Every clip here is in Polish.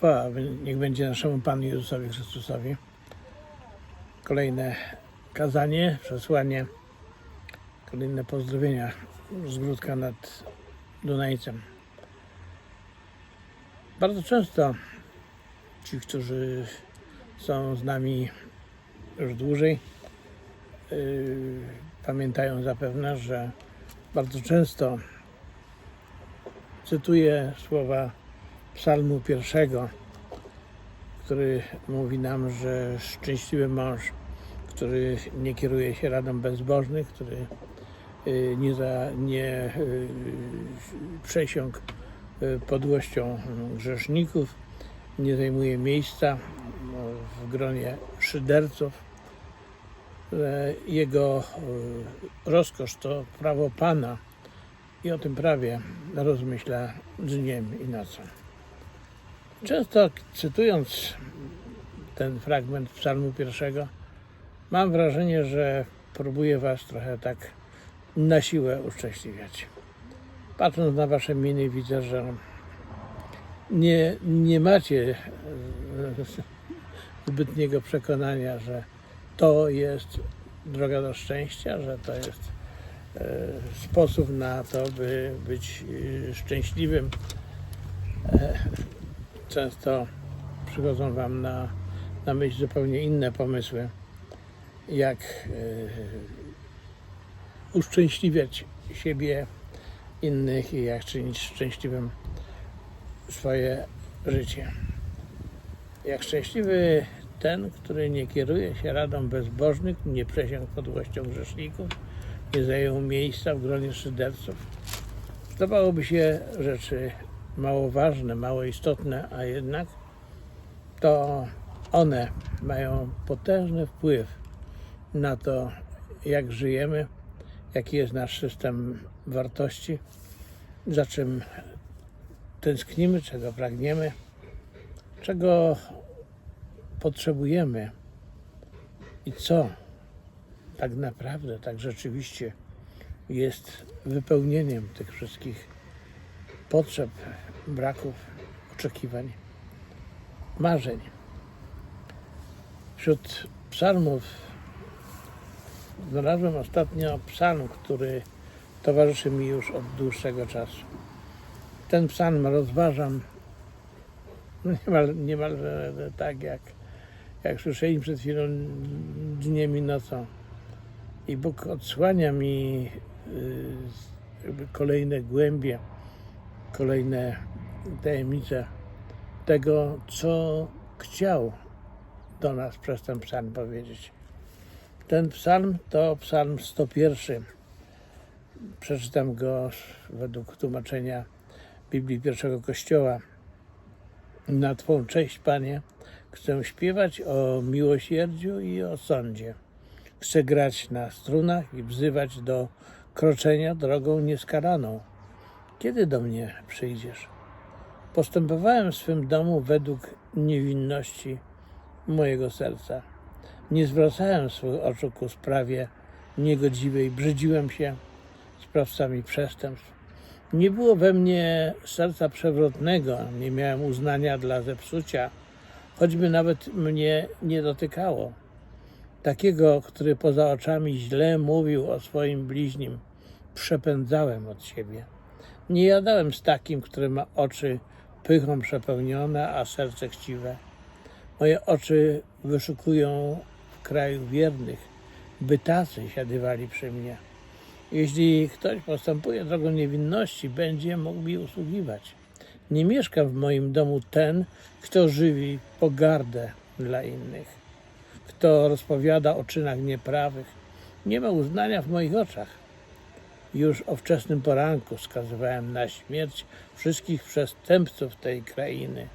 Chwała niech będzie naszemu Panu Jezusowi Chrystusowi. Kolejne kazanie, przesłanie, kolejne pozdrowienia z nad Dunajcem. Bardzo często ci, którzy są z nami już dłużej, yy, pamiętają zapewne, że bardzo często cytuję słowa Psalmu pierwszego, który mówi nam, że szczęśliwy mąż, który nie kieruje się radą bezbożnych, który y, nie, za, nie y, przesiąkł y, podłością grzeszników, nie zajmuje miejsca w gronie szyderców. że Jego rozkosz to prawo Pana i o tym prawie rozmyśla dniem i nocą. Często cytując ten fragment psalmu pierwszego, mam wrażenie, że próbuję was trochę tak na siłę uszczęśliwiać. Patrząc na wasze miny widzę, że nie, nie macie e, zbytniego przekonania, że to jest droga do szczęścia, że to jest e, sposób na to, by być e, szczęśliwym. Często przychodzą Wam na, na myśl zupełnie inne pomysły, jak e, uszczęśliwiać siebie, innych i jak czynić szczęśliwym swoje życie. Jak szczęśliwy ten, który nie kieruje się radą bezbożnych, nie przesiąkł podłością grzeszników, nie zajął miejsca w gronie szyderców. Zdawałoby się rzeczy mało ważne, mało istotne, a jednak to one mają potężny wpływ na to, jak żyjemy, jaki jest nasz system wartości, za czym tęsknimy, czego pragniemy, czego potrzebujemy i co tak naprawdę, tak rzeczywiście jest wypełnieniem tych wszystkich potrzeb, braków, oczekiwań, marzeń. Wśród psalmów znalazłem ostatnio psalm, który towarzyszy mi już od dłuższego czasu. Ten psalm rozważam niemal, niemalże tak, jak, jak słyszeliśmy przed chwilą, dniem i nocą. I Bóg odsłania mi y, kolejne głębie, kolejne tajemnice tego, co chciał do nas przez ten psalm powiedzieć. Ten psalm to psalm 101. Przeczytam go według tłumaczenia Biblii pierwszego Kościoła. Na Twą cześć, Panie, chcę śpiewać o miłosierdziu i o sądzie. Chcę grać na strunach i wzywać do kroczenia drogą nieskaraną. Kiedy do mnie przyjdziesz? Postępowałem w swym domu według niewinności mojego serca. Nie zwracałem swych oczu ku sprawie niegodziwej, brzydziłem się sprawcami przestępstw. Nie było we mnie serca przewrotnego, nie miałem uznania dla zepsucia, choćby nawet mnie nie dotykało. Takiego, który poza oczami źle mówił o swoim bliźnim, przepędzałem od siebie. Nie jadałem z takim, który ma oczy pychą przepełnione, a serce chciwe. Moje oczy wyszukują w kraju wiernych, by tacy siadywali przy mnie. Jeśli ktoś postępuje drogą niewinności, będzie mógł mi usługiwać. Nie mieszka w moim domu ten, kto żywi pogardę dla innych, kto rozpowiada o czynach nieprawych. Nie ma uznania w moich oczach. Już o wczesnym poranku skazywałem na śmierć wszystkich przestępców tej krainy,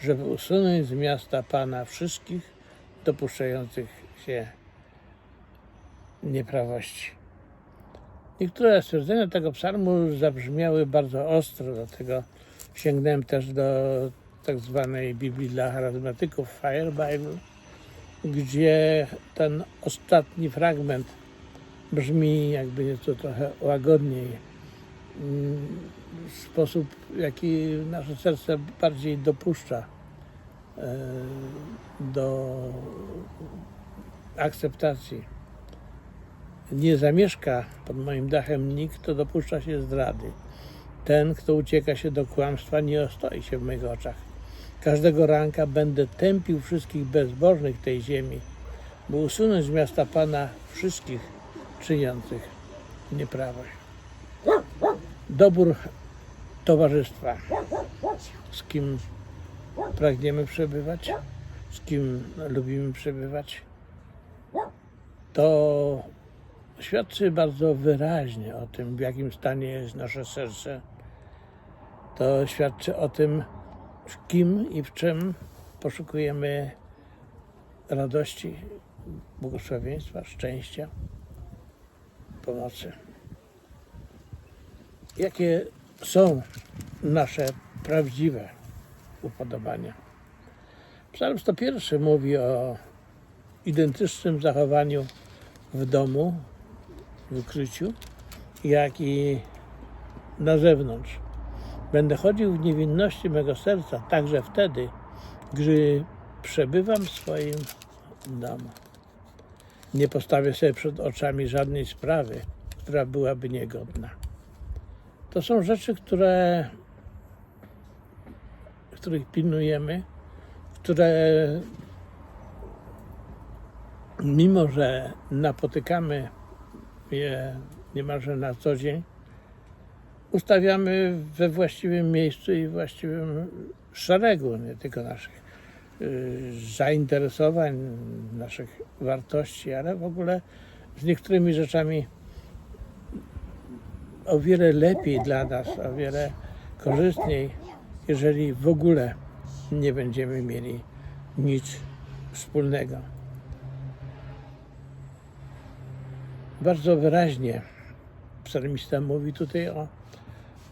żeby usunąć z miasta Pana wszystkich dopuszczających się nieprawości. Niektóre stwierdzenia tego psalmu zabrzmiały bardzo ostro, dlatego sięgnąłem też do tak zwanej Biblii dla charyzmatyków, Fire Bible, gdzie ten ostatni fragment brzmi jakby nieco trochę łagodniej. Mm, sposób, jaki nasze serce bardziej dopuszcza e, do akceptacji nie zamieszka pod moim dachem nikt, kto dopuszcza się zdrady. Ten, kto ucieka się do kłamstwa, nie ostoi się w moich oczach. Każdego ranka będę tępił wszystkich bezbożnych tej ziemi, by usunąć z miasta Pana wszystkich czyniących nieprawość. Dobór towarzystwa, z kim pragniemy przebywać, z kim lubimy przebywać, to świadczy bardzo wyraźnie o tym, w jakim stanie jest nasze serce. To świadczy o tym, w kim i w czym poszukujemy radości, błogosławieństwa, szczęścia, pomocy. Jakie są nasze prawdziwe upodobania? Psalm 101 mówi o identycznym zachowaniu w domu, w ukryciu, jak i na zewnątrz. Będę chodził w niewinności mego serca także wtedy, gdy przebywam w swoim domu. Nie postawię sobie przed oczami żadnej sprawy, która byłaby niegodna. To są rzeczy, które, których pilnujemy, które mimo, że napotykamy je niemalże na co dzień, ustawiamy we właściwym miejscu i właściwym szeregu, nie tylko naszych zainteresowań, naszych wartości, ale w ogóle z niektórymi rzeczami o wiele lepiej dla nas, o wiele korzystniej, jeżeli w ogóle nie będziemy mieli nic wspólnego. Bardzo wyraźnie psalmista mówi tutaj o,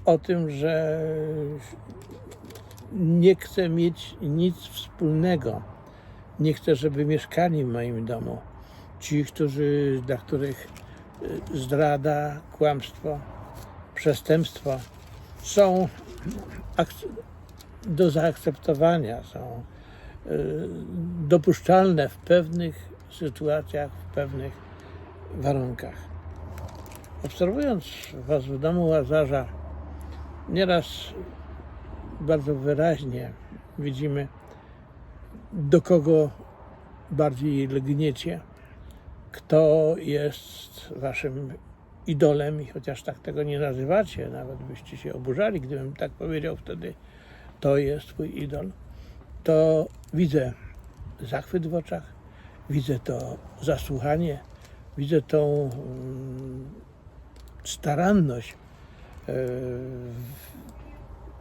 o tym, że nie chce mieć nic wspólnego. Nie chcę, żeby mieszkali w moim domu. Ci, którzy, dla których y, zdrada, kłamstwo, przestępstwo są do zaakceptowania, są y, dopuszczalne w pewnych sytuacjach, w pewnych warunkach. Obserwując Was w domu Łazarza, nieraz bardzo wyraźnie widzimy, do kogo bardziej lgniecie, kto jest Waszym idolem i chociaż tak tego nie nazywacie, nawet byście się oburzali, gdybym tak powiedział wtedy, to jest Twój idol, to widzę zachwyt w oczach, widzę to zasłuchanie, widzę tą mm, staranność e,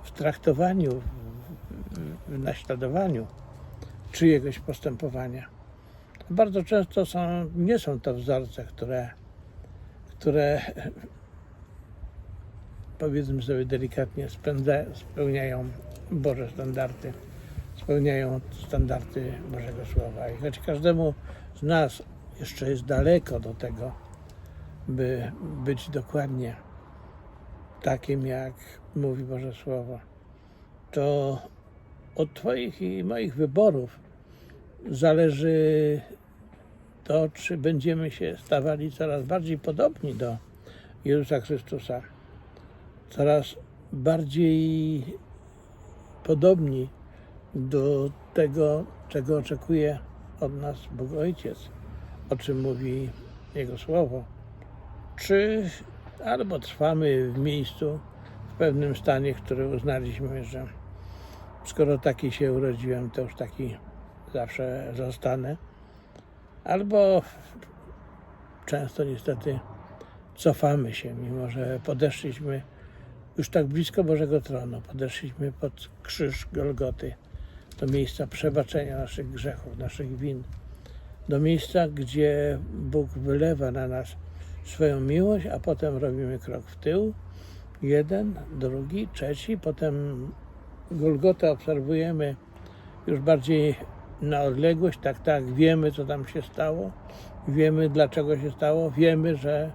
w traktowaniu, w- naśladowaniu czyjegoś postępowania. Bardzo często są, nie są to wzorce, które, które powiedzmy sobie delikatnie, spełniają Boże standardy, spełniają standardy Bożego Słowa. I choć każdemu z nas jeszcze jest daleko do tego, by być dokładnie takim, jak mówi Boże Słowo, to od Twoich i moich wyborów zależy to, czy będziemy się stawali coraz bardziej podobni do Jezusa Chrystusa, coraz bardziej podobni do tego, czego oczekuje od nas Bóg Ojciec, o czym mówi Jego Słowo, czy albo trwamy w miejscu, w pewnym stanie, który uznaliśmy, że skoro taki się urodziłem, to już taki zawsze zostanę, albo często niestety cofamy się, mimo że podeszliśmy już tak blisko Bożego Tronu, podeszliśmy pod krzyż Golgoty, do miejsca przebaczenia naszych grzechów, naszych win, do miejsca, gdzie Bóg wylewa na nas swoją miłość, a potem robimy krok w tył, jeden, drugi, trzeci, potem Golgotę obserwujemy już bardziej na odległość, tak, tak, wiemy co tam się stało, wiemy dlaczego się stało, wiemy, że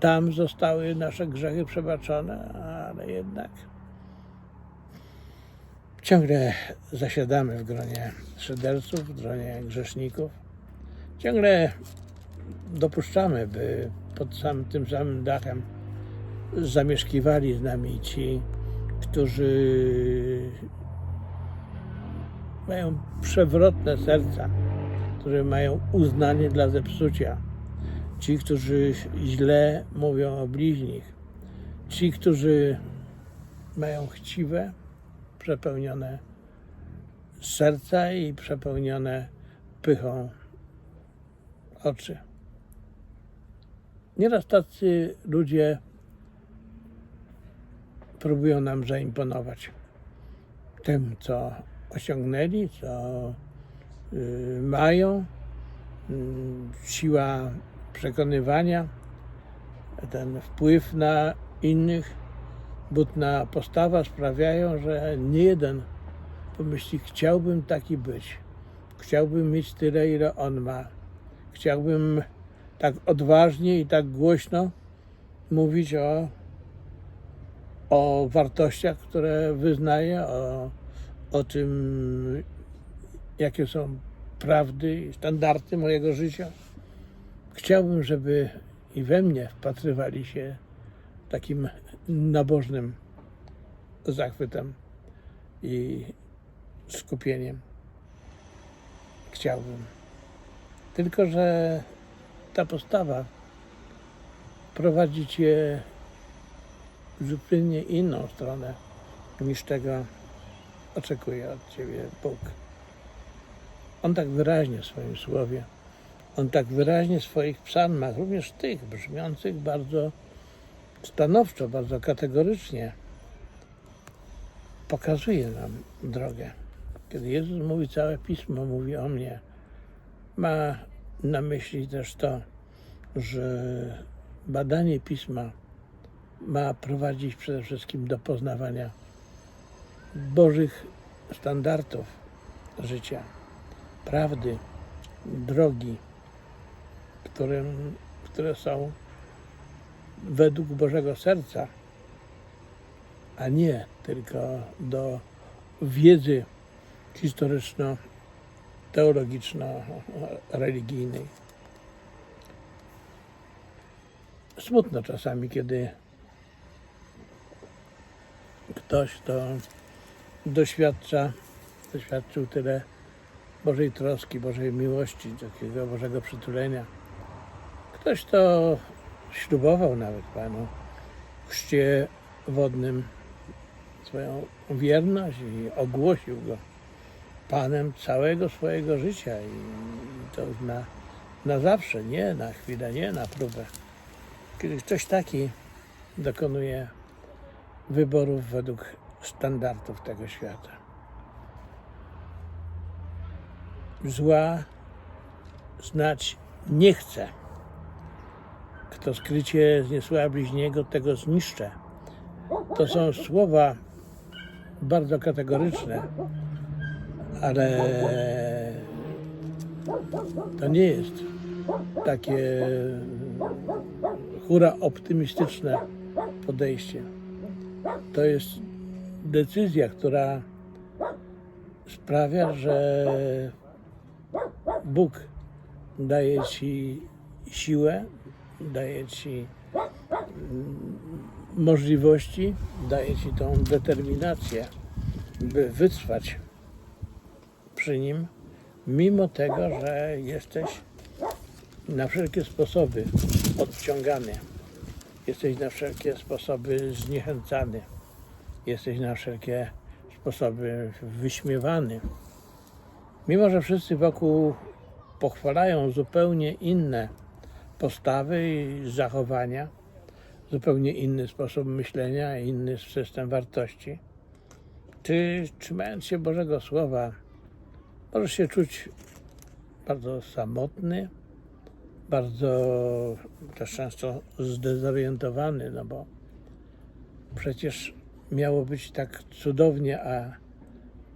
tam zostały nasze grzechy przebaczone, ale jednak Ciągle zasiadamy w gronie szyderców, w gronie grzeszników. Ciągle dopuszczamy, by pod sam, tym samym dachem zamieszkiwali z nami ci, którzy mają przewrotne serca, którzy mają uznanie dla zepsucia, ci, którzy źle mówią o bliźnich, ci, którzy mają chciwe, przepełnione serca i przepełnione pychą oczy. Nieraz tacy ludzie próbują nam zaimponować tym, co osiągnęli, co y, mają. Mm, Siła przekonywania, ten wpływ na innych, butna postawa sprawiają, że nie jeden pomyśli, chciałbym taki być. Chciałbym mieć tyle, ile on ma. Chciałbym tak odważnie i tak głośno mówić o, o wartościach, które wyznaję, o, o tym, jakie są prawdy i standardy mojego życia. Chciałbym, żeby i we mnie wpatrywali się takim nabożnym zachwytem i skupieniem. Chciałbym. Tylko, że ta postawa prowadzi cię w zupełnie inną stronę niż tego oczekuje od ciebie Bóg. On tak wyraźnie w swoim słowie, on tak wyraźnie w swoich psalmach, również tych brzmiących bardzo stanowczo, bardzo kategorycznie, pokazuje nam drogę. Kiedy Jezus mówi całe pismo, mówi o mnie, ma na myśli też to, że badanie pisma ma prowadzić przede wszystkim do poznawania Bożych standardów życia, prawdy, drogi, którym, które są według Bożego serca, a nie tylko do wiedzy historyczno-teologiczno-religijnej. Smutno czasami, kiedy ktoś, kto doświadcza, doświadczył tyle Bożej troski, Bożej miłości, takiego Bożego przytulenia. Ktoś, kto ślubował nawet Panu w chrzcie wodnym swoją wierność i ogłosił go Panem całego swojego życia i to już na, na zawsze, nie na chwilę, nie na próbę. Kiedy ktoś taki dokonuje wyborów według standardów tego świata. Zła znać nie chce. Kto skrycie zniesła bliźniego, tego zniszczę. To są słowa bardzo kategoryczne, ale to nie jest takie hura optymistyczne podejście. To jest decyzja, która sprawia, że Bóg daje ci siłę, daje ci mm, możliwości, daje ci tą determinację, by wytrwać przy nim, mimo tego, że jesteś na wszelkie sposoby odciągany, jesteś na wszelkie sposoby zniechęcany, jesteś na wszelkie sposoby wyśmiewany. Mimo, że wszyscy wokół pochwalają zupełnie inne postawy i zachowania, zupełnie inny sposób myślenia, inny system wartości, ty, trzymając się Bożego Słowa, możesz się czuć bardzo samotny, bardzo też często zdezorientowany, no bo przecież miało być tak cudownie, a,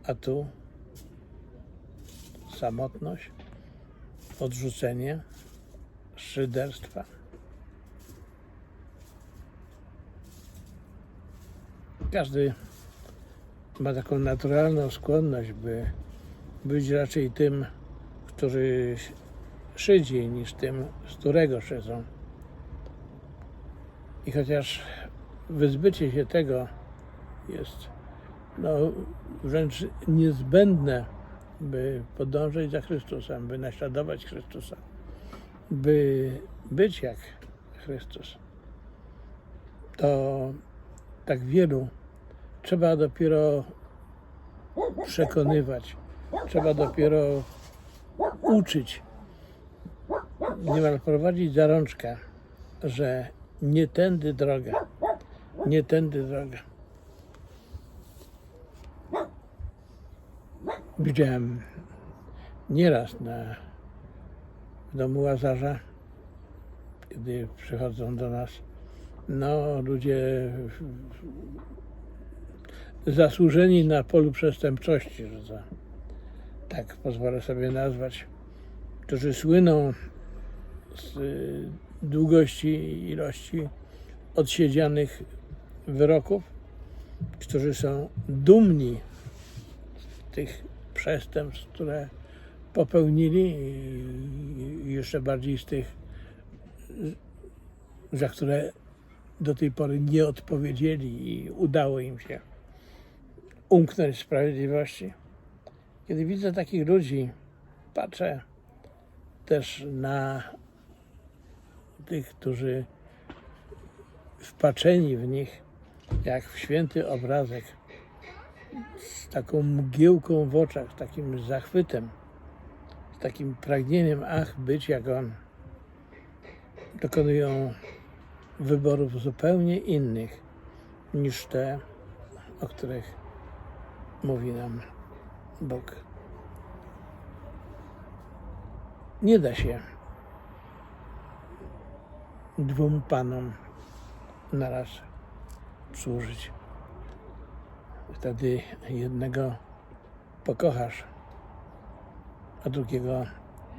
a tu samotność, odrzucenie, szyderstwa. Każdy ma taką naturalną skłonność, by być raczej tym, który szydzi, niż tym, z którego szydzą. I chociaż wyzbycie się tego jest no, wręcz niezbędne, by podążać za Chrystusem, by naśladować Chrystusa, by być jak Chrystus, to tak wielu trzeba dopiero przekonywać, trzeba dopiero uczyć, niemal prowadzić za rączkę, że nie tędy droga, nie tędy droga. Widziałem nieraz na domu Łazarza, kiedy przychodzą do nas, no ludzie zasłużeni na polu przestępczości, że to tak pozwolę sobie nazwać, którzy słyną z y, długości i ilości odsiedzianych wyroków, którzy są dumni z tych przestępstw, które popełnili i jeszcze bardziej z tych, za które do tej pory nie odpowiedzieli i udało im się umknąć sprawiedliwości. Kiedy widzę takich ludzi, patrzę też na tych, którzy wpatrzeni w nich, jak w święty obrazek, z taką mgiełką w oczach, z takim zachwytem, z takim pragnieniem, ach, być jak on, dokonują wyborów zupełnie innych niż te, o których mówi nam Bóg. Nie da się dwóm panom naraz służyć. Wtedy jednego pokochasz, a drugiego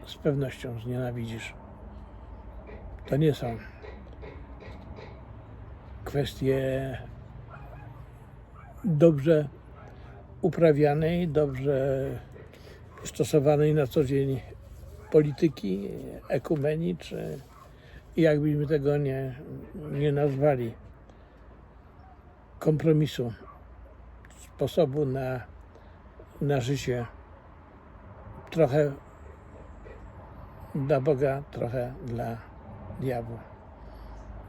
z pewnością znienawidzisz. To nie są kwestie dobrze uprawianej, dobrze stosowanej na co dzień polityki, ekumenii, czy jakbyśmy tego nie, nie nazwali, kompromisu, sposobu na, na życie. Trochę dla Boga, trochę dla diabła.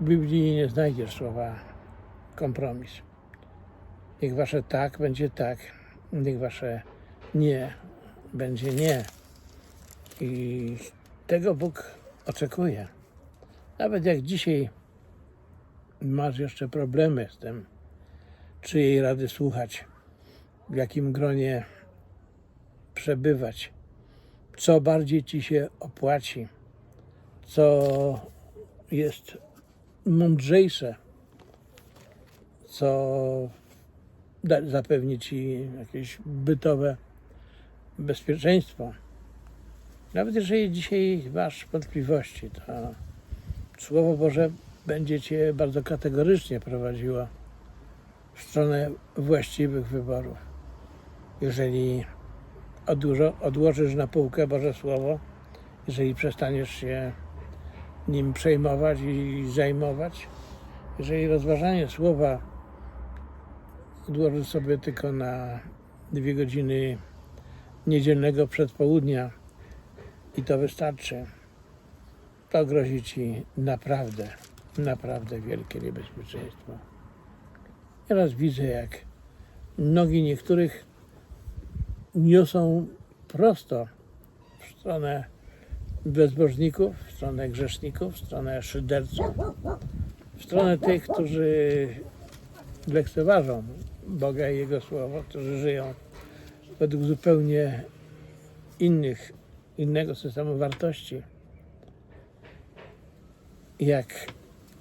W Biblii nie znajdziesz słowa kompromis. Niech wasze tak będzie tak, niech wasze nie będzie nie. I tego Bóg oczekuje. Nawet jak dzisiaj masz jeszcze problemy z tym, czyjej rady słuchać, w jakim gronie przebywać, co bardziej ci się opłaci, co jest mądrzejsze, co da- zapewni ci jakieś bytowe bezpieczeństwo. Nawet jeżeli dzisiaj masz wątpliwości, to Słowo Boże będzie cię bardzo kategorycznie prowadziło w stronę właściwych wyborów. Jeżeli odłożysz na półkę Boże Słowo, jeżeli przestaniesz się nim przejmować i zajmować, jeżeli rozważanie Słowa odłożysz sobie tylko na dwie godziny niedzielnego przedpołudnia i to wystarczy, to grozi ci naprawdę, naprawdę wielkie niebezpieczeństwo. Teraz widzę, jak nogi niektórych niosą prosto w stronę bezbożników, w stronę grzeszników, w stronę szyderców, w stronę tych, którzy lekceważą Boga i Jego Słowo, którzy żyją według zupełnie innych, innego systemu wartości. Jak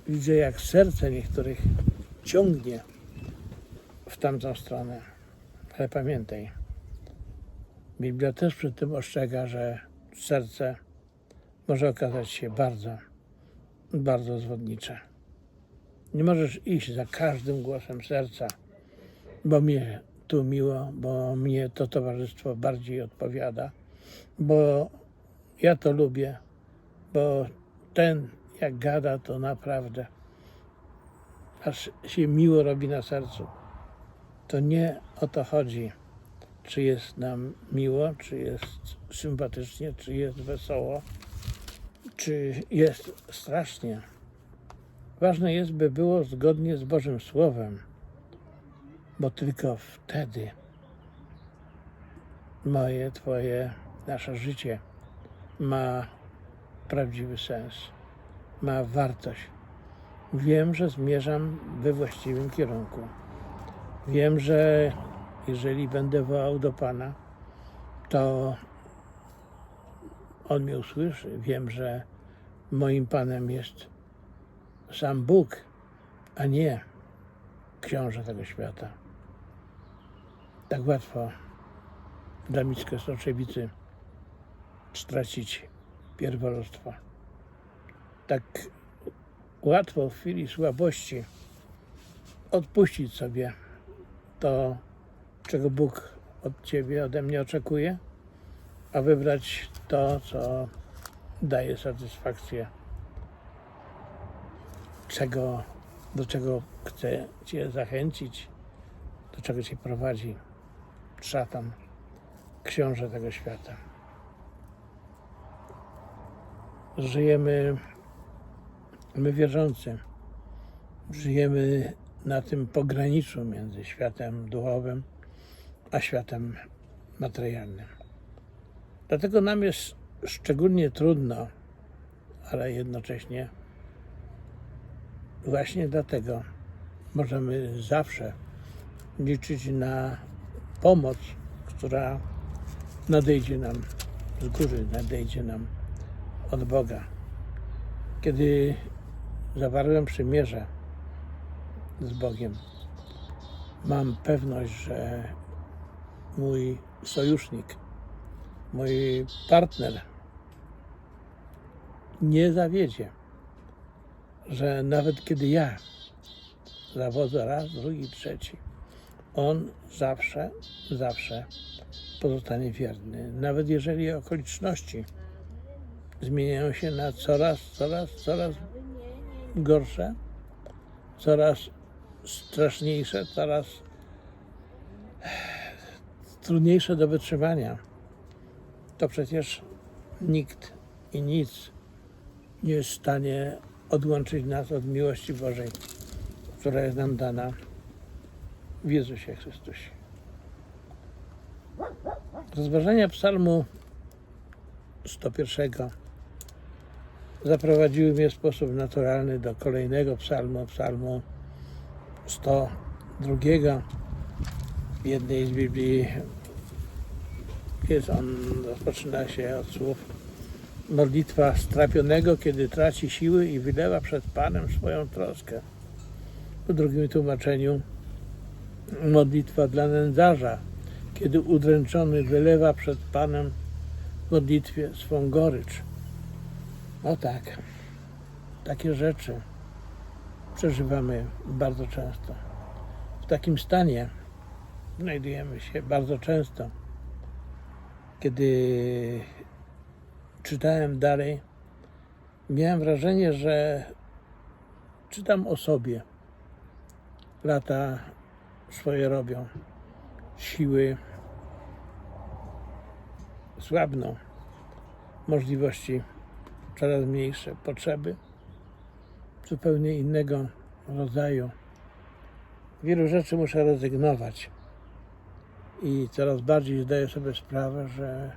widzę, jak serce niektórych ciągnie w tamtą stronę. Ale pamiętaj, Biblia też przy tym ostrzega, że serce może okazać się bardzo, bardzo zwodnicze. Nie możesz iść za każdym głosem serca, bo mnie tu miło, bo mnie to towarzystwo bardziej odpowiada, bo ja to lubię, bo ten jak gada, to naprawdę aż się miło robi na sercu. To nie o to chodzi, czy jest nam miło, czy jest sympatycznie, czy jest wesoło, czy jest strasznie. Ważne jest, by było zgodnie z Bożym Słowem, bo tylko wtedy moje, Twoje, nasze życie ma prawdziwy sens, ma wartość. Wiem, że zmierzam we właściwym kierunku. Wiem, że jeżeli będę wołał do Pana, to On mnie usłyszy. Wiem, że moim Panem jest sam Bóg, a nie książę tego świata. Tak łatwo dla Micka Stroczewicy stracić pierwowrództwo. Tak łatwo w chwili słabości odpuścić sobie to, czego Bóg od Ciebie, ode mnie oczekuje, a wybrać to, co daje satysfakcję, czego, do czego chce Cię zachęcić, do czego Cię prowadzi szatan, książę tego świata. Żyjemy, my wierzący, żyjemy na tym pograniczu między światem duchowym a światem materialnym. Dlatego nam jest szczególnie trudno, ale jednocześnie właśnie dlatego możemy zawsze liczyć na pomoc, która nadejdzie nam z góry, nadejdzie nam od Boga. Kiedy zawarłem przymierze z Bogiem, mam pewność, że mój sojusznik, mój partner nie zawiedzie, że nawet kiedy ja zawodzę raz, drugi, trzeci, on zawsze, zawsze pozostanie wierny. Nawet jeżeli okoliczności zmieniają się na coraz, coraz, coraz gorsze, coraz straszniejsze, coraz trudniejsze do wytrzymania, to przecież nikt i nic nie jest w stanie odłączyć nas od miłości Bożej, która jest nam dana w Jezusie Chrystusie. Rozważania psalmu 101 zaprowadziły mnie w sposób naturalny do kolejnego psalmu, psalmu 102. W jednej z Biblii jest on, rozpoczyna się od słów modlitwa strapionego, kiedy traci siły i wylewa przed Panem swoją troskę. W drugim tłumaczeniu modlitwa dla nędzarza, kiedy udręczony wylewa przed Panem w modlitwie swą gorycz. O tak, takie rzeczy przeżywamy bardzo często. W takim stanie znajdujemy się bardzo często. Kiedy czytałem dalej, miałem wrażenie, że czytam o sobie. Lata swoje robią, siły słabną, możliwości coraz mniejsze, potrzeby zupełnie innego rodzaju. Wielu rzeczy muszę rezygnować i coraz bardziej zdaję sobie sprawę, że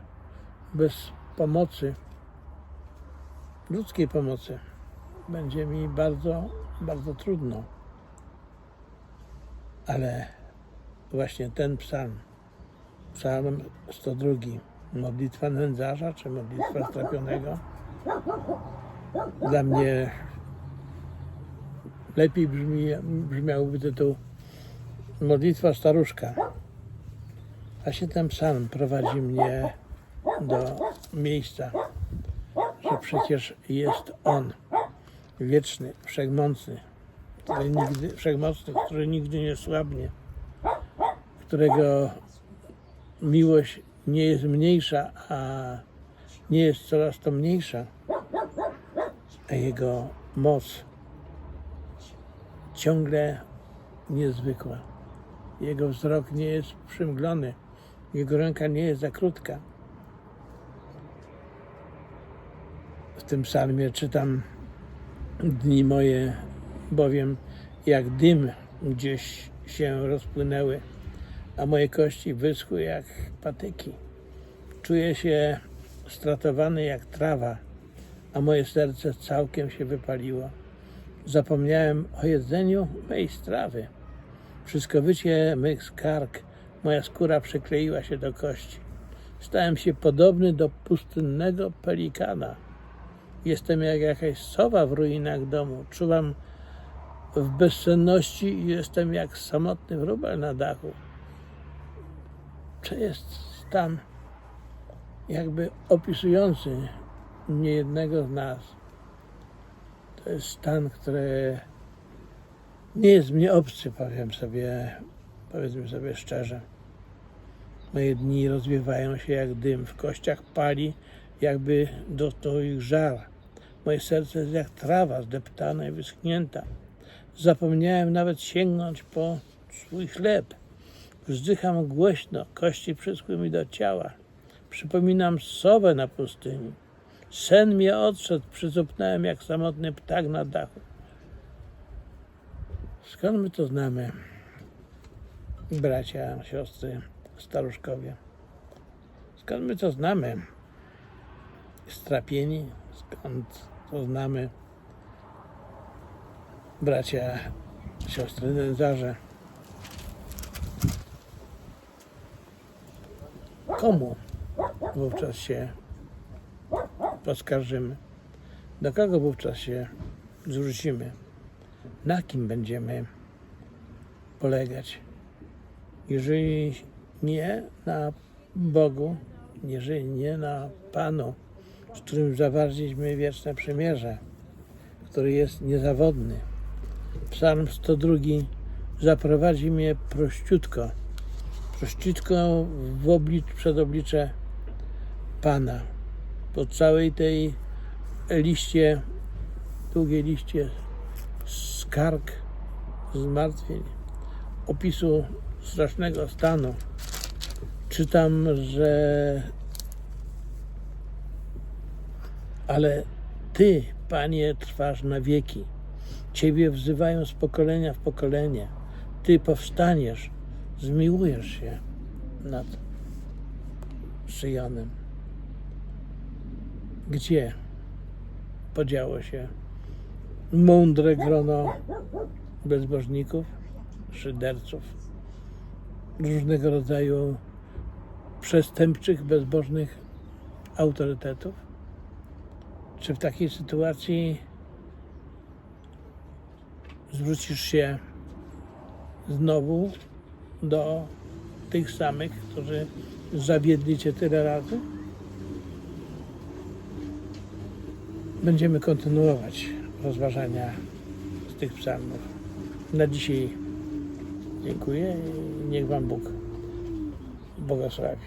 bez pomocy, ludzkiej pomocy, będzie mi bardzo, bardzo trudno. Ale właśnie ten psalm, psalm 102, modlitwa nędzarza czy modlitwa strapionego, dla mnie lepiej brzmi, brzmiałby tytuł Modlitwa staruszka. Się ten psalm prowadzi mnie do miejsca, że przecież jest On, wieczny, wszechmocny, który nigdy, wszechmocny, który nigdy nie słabnie, którego miłość nie jest mniejsza, a nie jest coraz to mniejsza, a jego moc ciągle niezwykła. Jego wzrok nie jest przymglony, jego ręka nie jest za krótka. W tym psalmie czytam dni moje, bowiem jak dym gdzieś się rozpłynęły, a moje kości wyschły jak patyki. Czuję się stratowany jak trawa, a moje serce całkiem się wypaliło. Zapomniałem o jedzeniu mej strawy. Przy skowycie mych skarg moja skóra przykleiła się do kości. Stałem się podobny do pustynnego pelikana. Jestem jak jakaś sowa w ruinach domu. Czuwam w bezsenności i jestem jak samotny wróbel na dachu. To jest stan jakby opisujący niejednego z nas. To jest stan, który nie jest mnie obcy, powiem sobie, powiedzmy sobie szczerze. Moje dni rozwiewają się jak dym, w kościach pali, jakby dotknął ich żar. Moje serce jest jak trawa zdeptana i wyschnięta. Zapomniałem nawet sięgnąć po swój chleb. Wzdycham głośno, kości przyschły mi do ciała. Przypominam sowę na pustyni. Sen mnie odszedł, przyzupnąłem jak samotny ptak na dachu. Skąd my to znamy, bracia, siostry, staruszkowie? Skąd my to znamy? Strapieni? Skąd to znamy, bracia, siostry, nędzarze? Komu wówczas się poskarżymy? Do kogo wówczas się zwrócimy? Na kim będziemy polegać? Jeżeli nie na Bogu, jeżeli nie na Panu, z którym zawarliśmy wieczne przymierze, który jest niezawodny. Psalm 102 zaprowadzi mnie prościutko, prościutko w oblicz, przed oblicze Pana. Po całej tej liście, długiej liście skarg, zmartwień, opisu strasznego stanu, czytam, że ale Ty, Panie, trwasz na wieki. Ciebie wzywają z pokolenia w pokolenie. Ty powstaniesz, zmiłujesz się nad Syjonem. Gdzie podziało się mądre grono bezbożników, szyderców, różnego rodzaju przestępczych, bezbożnych autorytetów? Czy w takiej sytuacji zwrócisz się znowu do tych samych, którzy zawiedli cię tyle razy? Będziemy kontynuować rozważania z tych psalmów. Na dzisiaj dziękuję i niech Wam Bóg błogosławi.